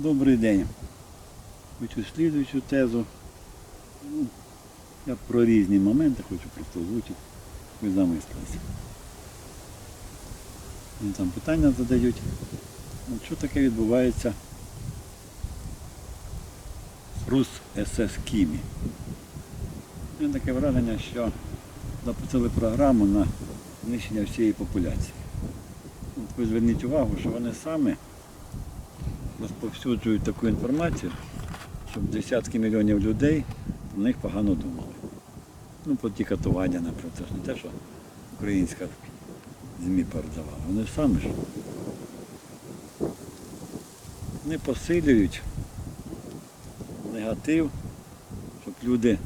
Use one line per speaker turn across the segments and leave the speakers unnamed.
Добрий день. Хочу слідуючу тезу. Ну, Я про різні моменти хочу просто озвучити. Ви замислилися. Мені там питання задають. От що таке відбувається з Рус СС Кімі? Мене таке враження, що запустили програму на знищення всієї популяції. От ви зверніть увагу, що вони саме розповсюджують таку інформацію, щоб десятки мільйонів людей про них погано думали. Ну, про ті катування, наприклад, це ж не те, що українська ЗМІ передавала. Вони самі ж. Вони посилюють негатив, щоб люди,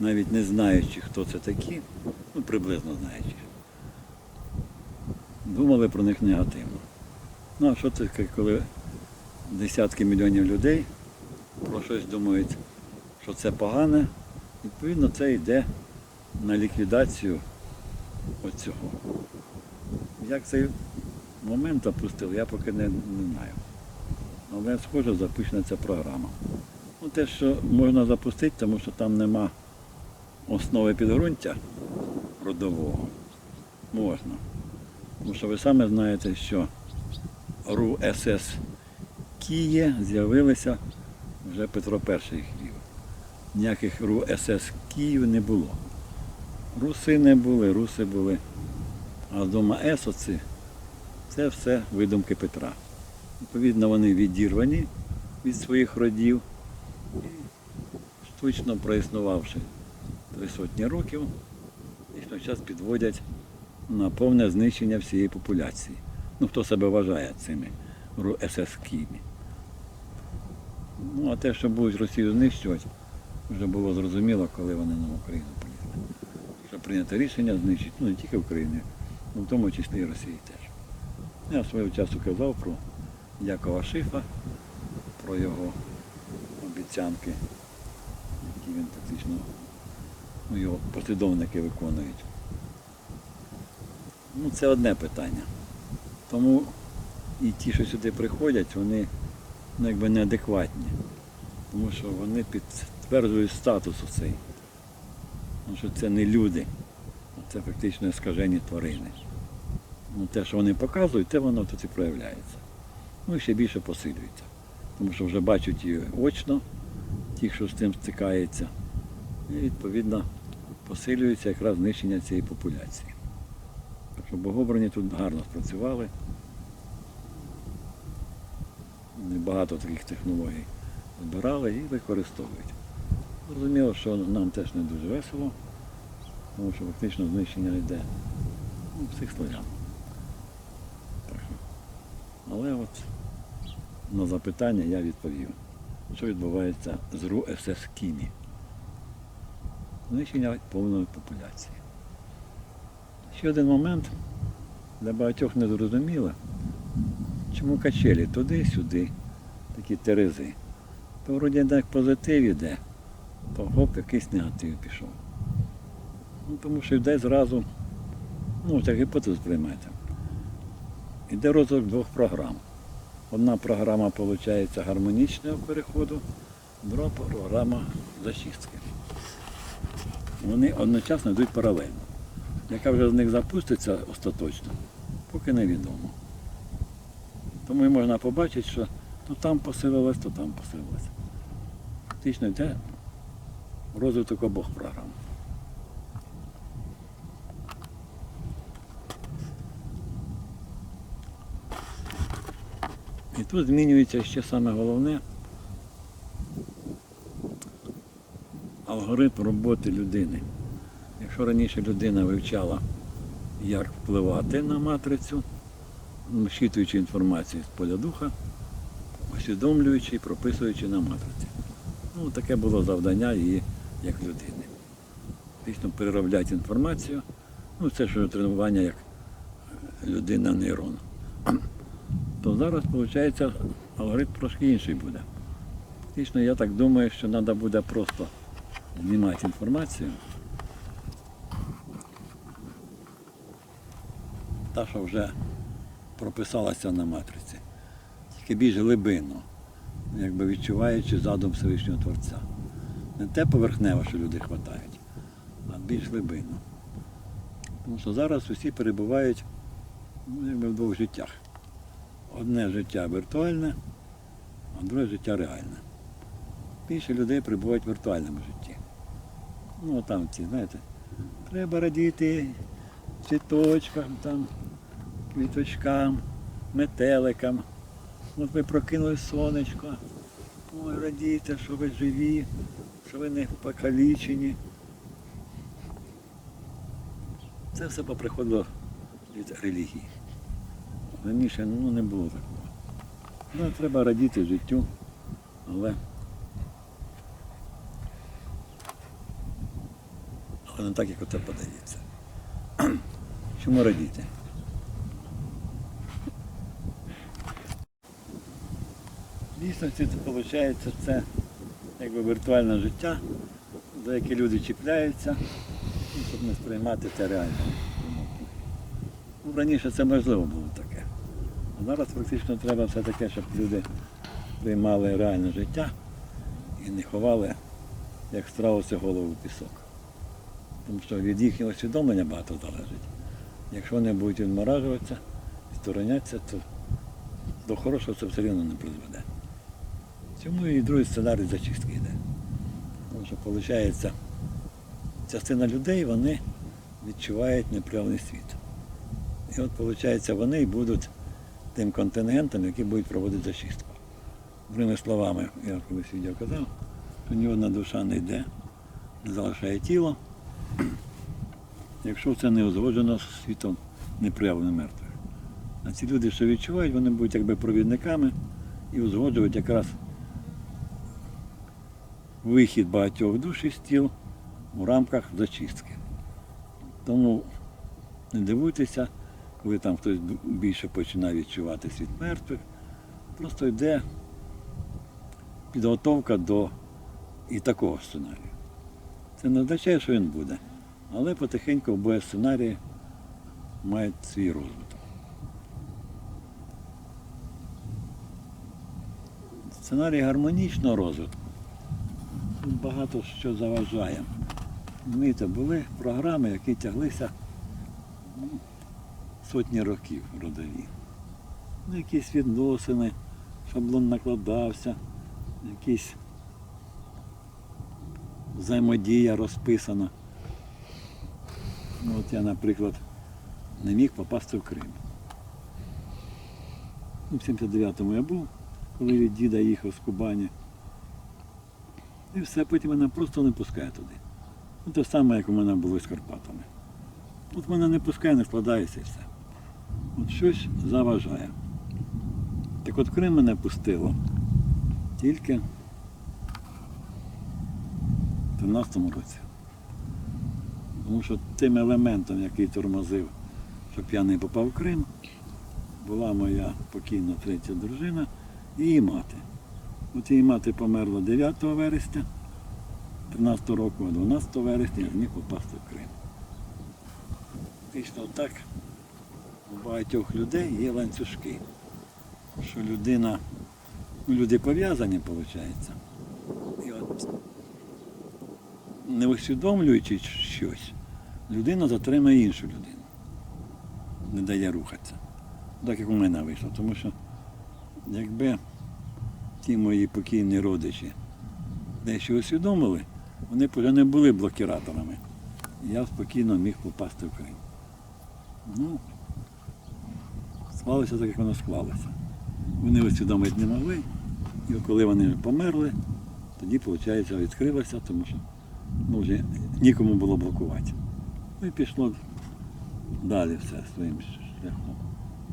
навіть не знаючи, хто це такі, ну приблизно знаючи, думали про них негативно. Ну а що це коли десятки мільйонів людей про щось думають, що це погане, відповідно це йде на ліквідацію оцього. Як цей момент запустили, я поки не, не знаю. Але схоже запущена ця програма. Ну, те, що можна запустити, тому що там нема основи підґрунтя родового, можна. Тому що ви самі знаєте, що РУ СС Киє з'явилися вже Петро І їх. Ніяких РУ СС Київ не було. Руси не були, руси були. А дома Есоці це все видумки Петра. Відповідно, вони відірвані від своїх родів штучно проіснувавши три сотні років, і час підводять на повне знищення всієї популяції. Ну, хто себе вважає цими СС-кімі. Ну, а те, що будуть Росію знищувати, вже було зрозуміло, коли вони на Україну полізли. Що прийнято рішення знищити, ну не тільки Україну, але в тому числі і Росії теж. Я свого часу казав про Якова Шифа, про його обіцянки, які він фактично, ну, його послідовники виконують. Ну, це одне питання. Тому і ті, що сюди приходять, вони ну, якби неадекватні. Тому що вони підтверджують статус цей. Тому що це не люди, а це фактично скажені тварини. Ну, те, що вони показують, те воно тут і проявляється. Ну і ще більше посилюється. Тому що вже бачать і очно, ті, що з цим стикається. І відповідно посилюється якраз знищення цієї популяції. Так що богобрані тут гарно спрацювали. Вони Багато таких технологій збирали і використовують. Зрозуміло, що нам теж не дуже весело, тому що фактично знищення йде ну, всіх що, але от на запитання я відповів, що відбувається з РУ СС Кімі. Знищення повної популяції. Ще один момент для багатьох не зрозуміло, чому качелі туди-сюди, такі терези. То вроді як позитив іде, то гоп, якийсь негатив пішов. Ну, тому що йде зразу, ну, так гіпотезу приймаєте. Іде розвиток двох програм. Одна програма, виходить, гармонічного переходу, друга програма зачистки. Вони одночасно йдуть паралельно. Яка вже з них запуститься остаточно, поки невідомо. Тому можна побачити, що то там посилилось, то там посилилось. Фактично йде розвиток обох програм. І тут змінюється ще саме головне алгоритм роботи людини. Якщо раніше людина вивчала, як впливати на матрицю, щитуючи інформацію з поля духа, усвідомлюючи і прописуючи на матриці. Ну, таке було завдання її як людини. Фактично переробляти інформацію, ну це ж тренування як людина нейрон. То зараз, виходить, алгоритм трошки інший буде. Фактично, я так думаю, що треба буде просто знімати інформацію. Та, що вже прописалася на матриці. Тільки більш глибинно. якби відчуваючи задум Всевишнього Творця. Не те поверхневе, що люди хватають, а більш глибинно. Тому що зараз усі перебувають ну, якби в двох життях. Одне життя віртуальне, а друге життя реальне. Більше людей перебувають в віртуальному житті. Ну, там ці, знаєте, треба радіти цвіточкам, там, квіточкам, метеликам. От ви прокинули сонечко. Ой, радійте, що ви живі, що ви не покалічені. Це все поприходило від релігії. Раніше ну, не було такого. Ну, треба радіти життю, але, але не так, як оце подається. Чому радіти? Дійсно, це виходить, це якби віртуальне життя, за яке люди чіпляються, щоб не сприймати це реально. Ну, раніше це можливо було таке. А зараз практично треба все таке, щоб люди приймали реальне життя і не ховали, як страуси, голову в пісок. Тому що від їхнього усвідомлення багато залежить. Якщо вони будуть відморажуватися, сторонятися, то до хорошого це все рівно не призведе. Цьому і другий сценарій зачистки йде. Тому що, виходить, частина людей вони відчувають неприємний світ. І от, виходить, вони і будуть тим контингентом, який будуть проводити зачистку. Другими словами, я колись відео казав, що ні одна душа не йде, не залишає тіло, якщо це не узгоджено з світом неприявлено мертвих. А ці люди, що відчувають, вони будуть якби провідниками і узгоджують якраз вихід багатьох душ із тіл у рамках зачистки. Тому не дивуйтеся, коли там хтось більше починає відчувати світ мертвих. Просто йде підготовка до і такого сценарію. Це не означає, що він буде, але потихеньку обоє сценарії мають свій розвиток. Сценарій гармонічного розвитку. Багато що заважає. Розумієте, були програми, які тяглися сотні років родові. Ну, якісь відносини, шаблон накладався, якісь взаємодія розписана. Ну, от я, наприклад, не міг попасти в Крим. Ну, в 79-му я був, коли від діда їхав з Кубані. І все, потім мене просто не пускає туди. Ну, те саме, як у мене було з Карпатами. От мене не пускає, не складається і все. От щось заважає. Так от Крим мене пустило тільки в 13-му році. Тому що тим елементом, який тормозив, щоб я не попав в Крим, була моя покійна третя дружина і її мати. От її мати померла 9 вересня 13 року, а 12 вересня я зміг попасти в Крим. Фактично так у багатьох людей є ланцюжки, що людина, ну, люди пов'язані, виходить. І от не усвідомлюючи щось, людина затримує іншу людину, не дає рухатися. Так як у мене вийшло. Тому що якби ті мої покійні родичі дещо усвідомили, вони вже не були блокіраторами. Я спокійно міг попасти в Крим. Ну, склалося так, як воно склалося. Вони усвідомити не могли, і коли вони померли, тоді, виходить, відкрилося, тому що ну, вже нікому було блокувати. Ну і пішло далі все своїм шляхом.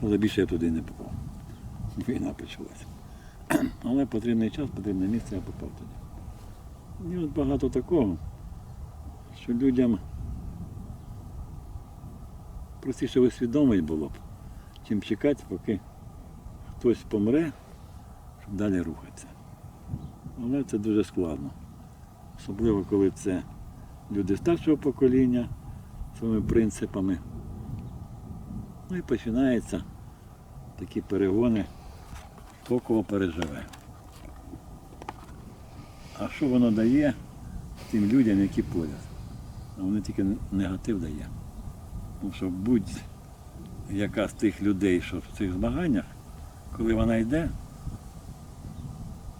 Правда, більше я туди не попав. Війна почалася. Але потрібний час, потрібне місце, я попав туди. І от багато такого, що людям простіше усвідомити було б, чим чекати, поки хтось помре, щоб далі рухатися. Але це дуже складно. Особливо, коли це люди старшого покоління своїми принципами. Ну і починаються такі перегони, хто кого переживе. А що воно дає тим людям, які поряд? А воно тільки негатив дає. Тому що будь-яка з тих людей, що в цих змаганнях, коли вона йде,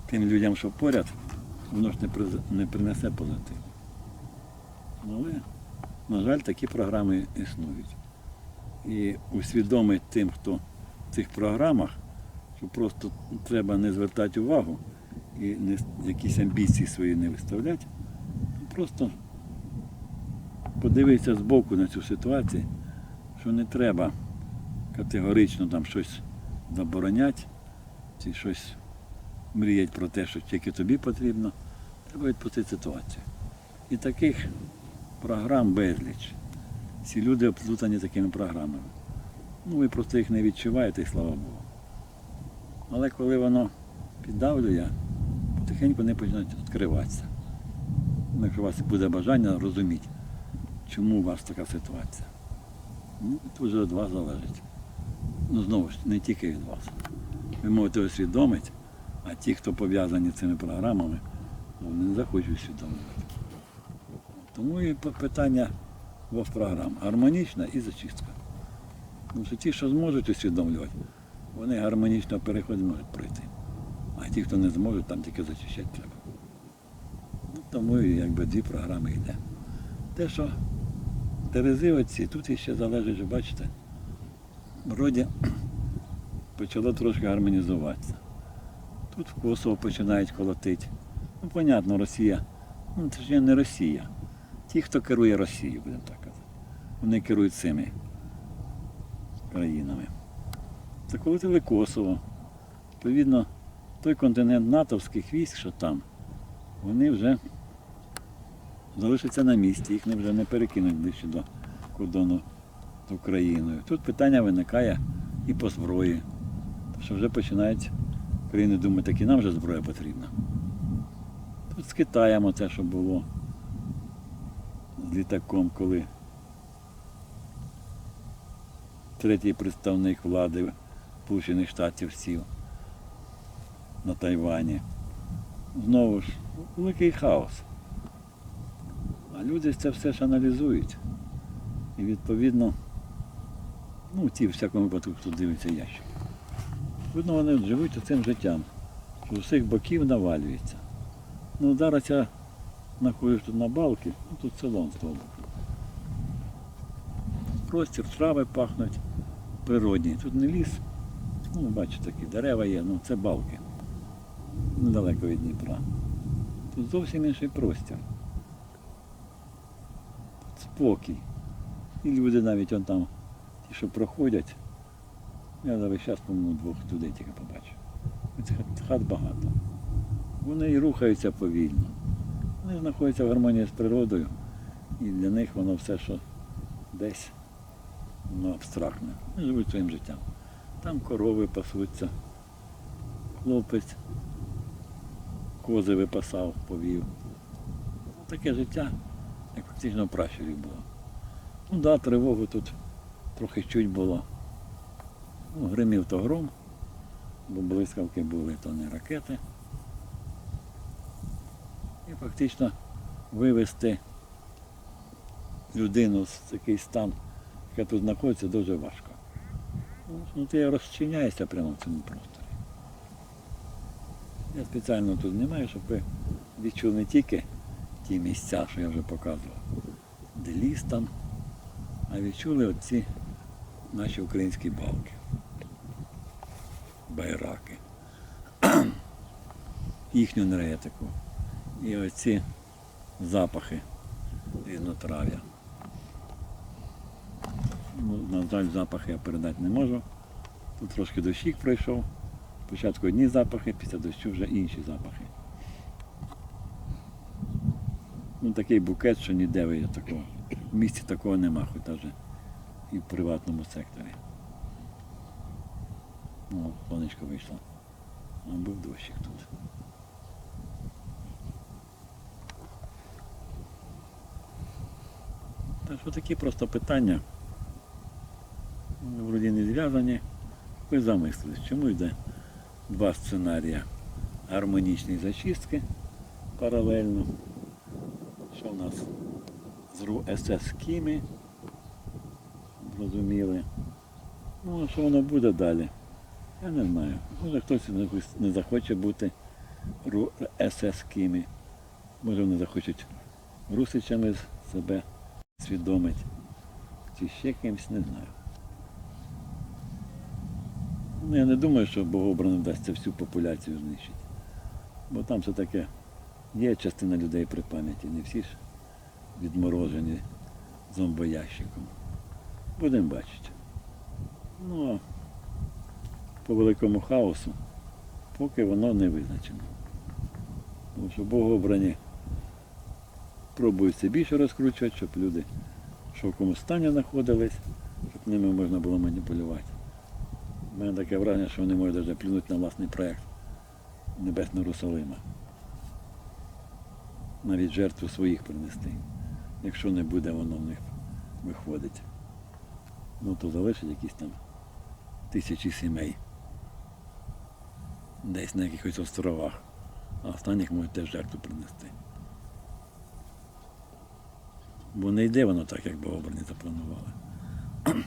тим людям, що поряд, воно ж не, не принесе позитив. Але, на жаль, такі програми існують. І усвідомить тим, хто в цих програмах, що просто треба не звертати увагу і не, якісь амбіції свої не виставляти, просто подивитися збоку на цю ситуацію, що не треба категорично там щось забороняти чи щось мріяти про те, що тільки тобі потрібно. Треба відпустити ситуацію. І таких програм безліч. Ці люди обплутані такими програмами. Ну, ви просто їх не відчуваєте, і слава Богу. Але коли воно піддавлює, потихеньку вони починають відкриватися. Якщо у вас буде бажання розуміти, чому у вас така ситуація. Ну, це вже від вас залежить. Ну, знову ж, не тільки від вас. Ви можете усвідомити, а ті, хто пов'язані з цими програмами, вони не захочуть усвідомлювати. Тому і питання двох програм гармонічна і зачистка. Тому що ті, що зможуть усвідомлювати, вони гармонічно переход можуть пройти. А ті, хто не зможуть, там тільки зачищати треба. Ну, тому якби дві програми йде. Те, що Терези оці, тут іще залежить, бачите, вроді почало трошки гармонізуватися. Тут в Косово починають колотити. Ну, понятно, Росія. Ну, це ж не Росія. Ті, хто керує Росією, будемо так казати. Вони керують цими країнами. Заколотили Косово. Відповідно, той континент натовських військ, що там, вони вже залишаться на місці, їх вже не перекинуть ближче до кордону з Україною. Тут питання виникає і по зброї. Що вже починають країни думати, так і нам вже зброя потрібна. Тут з Китаєм оце, що було з літаком, коли третій представник влади Сполучених Штатів сів на Тайвані. Знову ж, великий хаос. А люди це все ж аналізують. І відповідно, ну, ті, в всякому випадку, хто дивиться ящик. Видно, вони живуть цим життям, що з усіх боків навалюється. Ну, зараз я знаходжусь тут на балки, ну тут село з того. Простір, трави пахнуть природні. Тут не ліс. Ну, бачите, такі дерева є, ну це балки. Недалеко від Дніпра. Тут зовсім інший простір Тут спокій. І люди навіть он там, ті, що проходять, я зараз час, по-моєму, двох людей тільки побачив. Цих хат багато. Вони і рухаються повільно. Вони знаходяться в гармонії з природою. І для них воно все, що десь, воно абстрактне. Вони живуть своїм життям. Там корови пасуться, хлопець кози випасав, повів. Таке життя як фактично в пращурі було. Ну да, тривогу тут трохи чуть було. Ну, гримів то гром, бо блискавки були, то не ракети. І фактично вивести людину в такий стан, яка тут знаходиться, дуже важко. Ну, ти розчиняєшся прямо в цьому просторі. Я спеціально тут знімаю, щоб ви відчули не тільки ті місця, що я вже показував, де ліс там, а відчули оці наші українські балки, байраки, їхню енергетику і оці запахи різнотрав'я. Ну, на жаль, запахи я передати не можу. Тут трошки дощик пройшов. Спочатку одні запахи, після дощу вже інші запахи. Ну, такий букет, що ніде ви такого. В місті такого нема, хоч навіть і в приватному секторі. Ну, сонечко вийшло. А був дощик тут. Так що такі просто питання. Вони Вроді не зв'язані. Ви замислились, чому йде два сценарії гармонічної зачистки паралельно. Що в нас з РУ СС Кіми. Зрозуміли. Ну, а що воно буде далі? Я не знаю. Може хтось не захоче бути РУ СС Кімі. Може вони захочуть русичами себе свідомить. Чи ще кимось, не знаю. Ну, я не думаю, що Богобрано вдасться всю популяцію знищити. Бо там все таке є частина людей при пам'яті, не всі ж відморожені зомбоящиком. Будемо бачити. Ну а по великому хаосу, поки воно не визначено. Тому що богообрані пробують все більше розкручувати, щоб люди в шоковому стані знаходились, щоб ними можна було маніпулювати. У мене таке враження, що вони можуть навіть плюнути на власний проєкт Небесного Русалима. Навіть жертву своїх принести, якщо не буде воно в них виходить. Ну то залишить якісь там тисячі сімей. Десь на якихось островах, а останніх можуть теж жертву принести. Бо не йде воно так, як Богобрані запланували.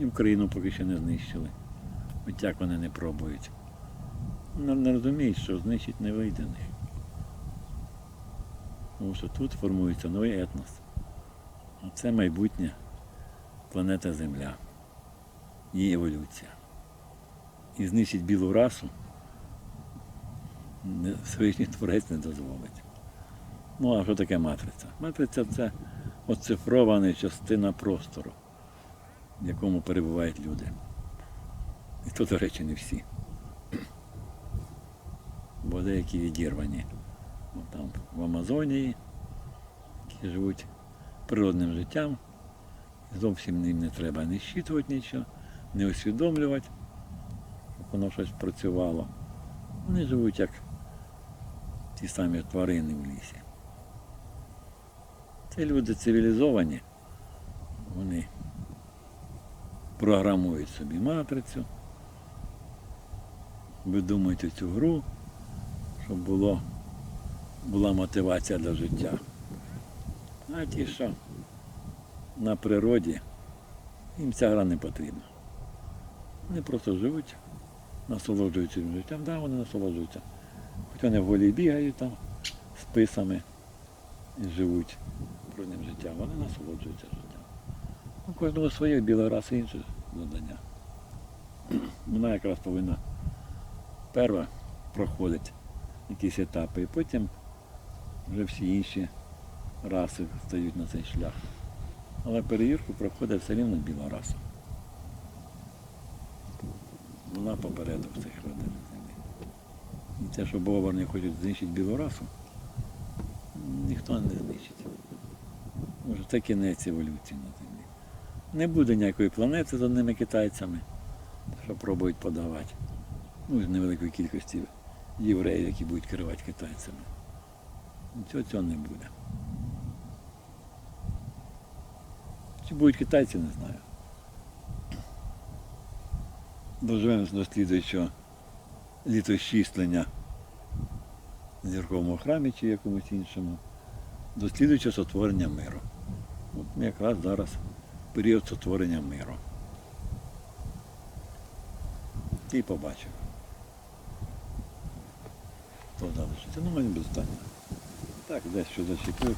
І Україну поки ще не знищили. От як вони не пробують. Не, не розуміють, що знищити не вийде них. Тому що тут формується новий етнос. А це майбутнє планета Земля. Її еволюція. І знищить білу расу Всевишній творець не дозволить. Ну а що таке матриця? Матриця це оцифрована частина простору, в якому перебувають люди. І то, до речі, не всі. Бо деякі відірвані. От там в Амазонії, які живуть природним життям. Зовсім їм не треба не щитувати нічого, не усвідомлювати, щоб воно щось працювало. Вони живуть як ті самі тварини в лісі. Це люди цивілізовані, вони програмують собі матрицю, видумують цю гру, щоб було, була мотивація для життя. А ті, що на природі, їм ця гра не потрібна. Вони просто живуть, насолоджуються життям. Да, вони насолоджуються. Хоч вони в голі бігають там списами і живуть природним життям, вони насолоджуються життям. У кожного своє біла раса інше завдання. Вона якраз повинна перша проходить якісь етапи, і потім вже всі інші раси стають на цей шлях. Але перевірку проходить все рівно біла раса. Вона попереду всіх родин. І те, що Богобарні хочуть знищити білу расу, ніхто не знищить. Може, це кінець еволюції на землі. Не буде ніякої планети з одними китайцями, що пробують подавати. Ну, з невеликої кількості євреїв, які будуть керувати китайцями. Нічого цього не буде. Чи будуть китайці, не знаю. Доживемо до слідуючого літосчислення в зірковому храмі чи якомусь іншому, до сотворення миру. От ми якраз зараз період сотворення миру. І побачив. Хто залишиться? Ну, мені достатньо. Так, десь що зачепив.